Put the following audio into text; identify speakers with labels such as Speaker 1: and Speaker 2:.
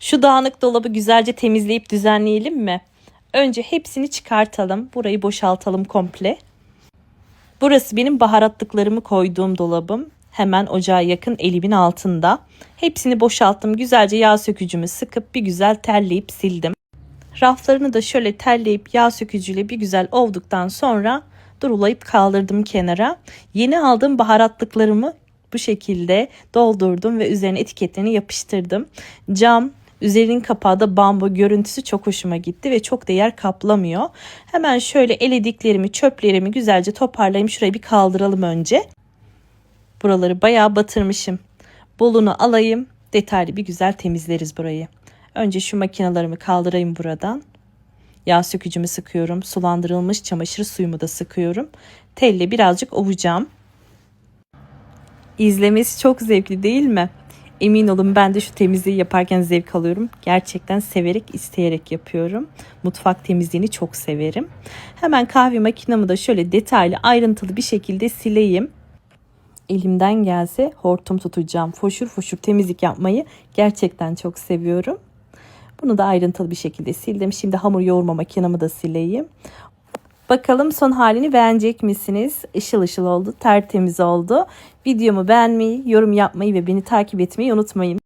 Speaker 1: Şu dağınık dolabı güzelce temizleyip düzenleyelim mi? Önce hepsini çıkartalım. Burayı boşaltalım komple. Burası benim baharatlıklarımı koyduğum dolabım. Hemen ocağa yakın elimin altında. Hepsini boşalttım. Güzelce yağ sökücümü sıkıp bir güzel terleyip sildim. Raflarını da şöyle terleyip yağ sökücüyle bir güzel ovduktan sonra durulayıp kaldırdım kenara. Yeni aldığım baharatlıklarımı bu şekilde doldurdum ve üzerine etiketlerini yapıştırdım. Cam, üzerinin kapağı da bambu görüntüsü çok hoşuma gitti ve çok da yer kaplamıyor. Hemen şöyle elediklerimi, çöplerimi güzelce toparlayayım. Şurayı bir kaldıralım önce. Buraları bayağı batırmışım. Bolunu alayım. Detaylı bir güzel temizleriz burayı. Önce şu makinalarımı kaldırayım buradan. Yağ sökücümü sıkıyorum. Sulandırılmış çamaşır suyumu da sıkıyorum. Telle birazcık ovacağım. İzlemesi çok zevkli değil mi? Emin olun ben de şu temizliği yaparken zevk alıyorum. Gerçekten severek, isteyerek yapıyorum. Mutfak temizliğini çok severim. Hemen kahve makinamı da şöyle detaylı, ayrıntılı bir şekilde sileyim. Elimden gelse hortum tutacağım. Foşur foşur temizlik yapmayı gerçekten çok seviyorum. Bunu da ayrıntılı bir şekilde sildim. Şimdi hamur yoğurma makinamı da sileyim. Bakalım son halini beğenecek misiniz? Işıl ışıl oldu, tertemiz oldu. Videomu beğenmeyi, yorum yapmayı ve beni takip etmeyi unutmayın.